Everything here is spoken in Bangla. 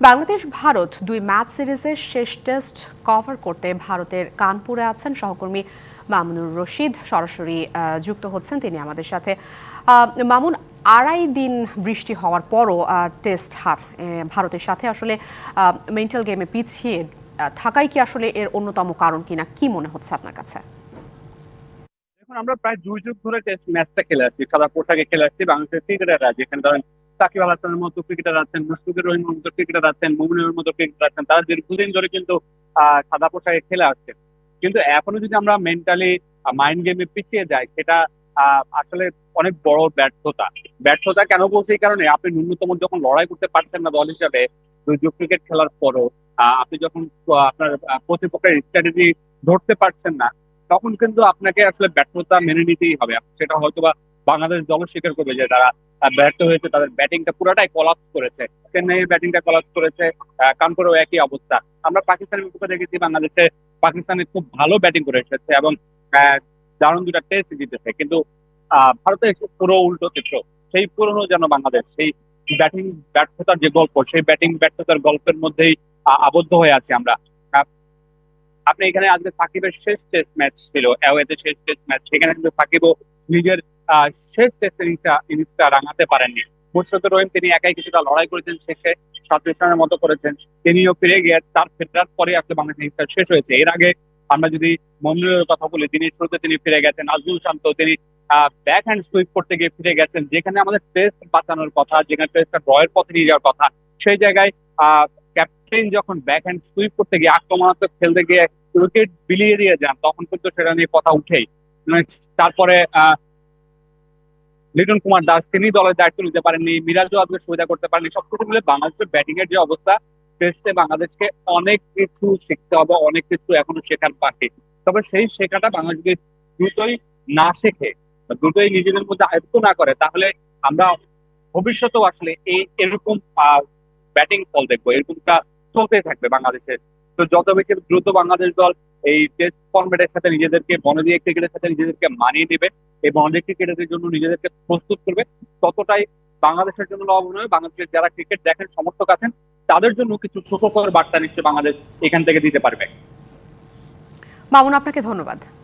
বাংলাদেশ, ভারত দুই ম্যাচ সিরিজের শেষ টেস্ট কভার করতে ভারতের কানপুরে আছেন সহকর্মী মামুনুর রশিদ। সরাসরি যুক্ত হচ্ছেন তিনি আমাদের সাথে। মামুন, আড়াই দিন বৃষ্টি হওয়ার পরও টেস্ট হার ভারতের সাথে। আসলে মেন্টাল গেমে পিছিয়ে থাকাই কি আসলে এর অন্যতম কারণ কিনা? কি মনে হচ্ছে আপনার কাছে? আমরা প্রায় দুই যুগ ধরে টেস্ট ম্যাচটা খেলে আসছি সাদা পোশাকে খেলে আসছি। বাংলাদেশের ক্রিকেটাররা যেখানে ধরেন সাকিব আল হাসানের মতো ক্রিকেটার আছেন, মুশফিকুর রহিমের মতো ক্রিকেটার আছেন মুমিনের মতো ক্রিকেটার আছেন, তারা দীর্ঘদিন ধরে কিন্তু সাদা পোশাকে খেলে আসছে। কিন্তু এখনও যদি আমরা মেন্টালি মাইন্ড গেমে পিছিয়ে যাই, সেটা আসলে অনেক বড় ব্যর্থতা। ব্যর্থতা কেন বলছি এই কারণে? আপনি ন্যূনতম যখন লড়াই করতে পারছেন না দল হিসাবে ক্রিকেট খেলার পরও আপনি যখন আপনার প্রতিপক্ষের স্ট্র্যাটেজি ধরতে পারছেন না, তখন কিন্তু আপনাকে আসলে ব্যর্থতা মেনে নিতেই হবে। সেটা হয়তো বাংলাদেশ দল স্বীকার করবে যে তারা ব্যর্থ হয়েছে তাদের ব্যাটিংটা পুরোটাই কলাপস করেছে। চেন্নাইয়ের ব্যাটিংটা কলাপস করেছে কানপুরেও একই অবস্থা। আমরা পাকিস্তানের বিপক্ষে দেখেছি বাংলাদেশে পাকিস্তানে খুব ভালো ব্যাটিং করে এসেছে এবং দারুণ দুটা টেস্ট জিতেছে। কিন্তু আহ, ভারতে পুরো উল্টো চিত্র। সেই পুরনো যেন বাংলাদেশ সেই ব্যাটিং ব্যর্থতার যে গল্প সেই ব্যাটিং ব্যর্থতার গল্পের মধ্যেই আবদ্ধ হয়ে আছি আমরা। আপনি এখানে আজকে সাকিবের শেষ টেস্ট ম্যাচ ছিল অ্যাওয়েতে শেষ টেস্ট ম্যাচ সেখানে কিন্তু সাকিবও নিজের শেষ টেস্ট ইনিংসটা রাঙাতে পারেননি। মুশফিকুর রহিম তিনি একাই কিছুটা লড়াই করেছেন শেষে সাতত্রিশ রানের মতো করেছেন। তিনিও ফিরে গিয়ে তার ফেরার পরে আসলে বাংলাদেশ ইনিংসটা শেষ হয়েছে। এর আগে আমরা যদি মন্দিরের কথা বলি তিনি শুরুতে তিনি ফিরে গেছেন নাজমুল শান্ত তিনি ব্যাক হ্যান্ড সুইপ করতে গিয়ে ফিরে গেছেন যেখানে আমাদের টেস্ট বাঁচানোর কথা যেখানে টেস্টটা ড্রয়ের পথে নিয়ে যাওয়ার কথা সেই জায়গায় ক্যাপ্টেন যখন ব্যাক হ্যান্ড সুইপ করতে গিয়ে আক্রমণাত্মক খেলতে গিয়ে উইকেট বিলিয়ে দিয়ে যান তখন কিন্তু সেটা নিয়ে কথা উঠেই। মানে তারপরে আহ, লিটন কুমার দাস, তিনি দলের দায়িত্ব নিতে পারেননি মিরাজও আজকে সুবিধা করতে পারেননি। সবকিছু মিলে বাংলাদেশের ব্যাটিং এর যে অবস্থা টেস্টে বাংলাদেশকে অনেক কিছু শিখতে হবে, অনেক কিছু এখনও শেখার বাকি তবে সেই শেখাটা বাংলাদেশ যদি দ্রুতই না শেখে দ্রুতই নিজেদের মধ্যে আয়ত্ত না করে, তাহলে আমরা ভবিষ্যতেও আসলে এই এরকম ব্যাটিং ফল দেখব, এরকমটা চলতে থাকবে বাংলাদেশের তো যত বেশি দ্রুত বাংলাদেশ দল এই টেস্ট ফর্মেটের সাথে নিজেদেরকে বনদিয়া ক্রিকেটের সাথে নিজেদেরকে মানিয়ে নেবে এই বনদিয়া ক্রিকেটের জন্য নিজেদেরকে প্রস্তুত করবে, ততটাই বাংলাদেশের জন্য লাভ নয় বাংলাদেশের যারা ক্রিকেট দেখেন, সমর্থক আছেন, তাদের জন্য কিছু সুখকর বার্তা নিশ্চয় বাংলাদেশ এখান থেকে দিতে পারবে। মামুন, আপনাকে ধন্যবাদ।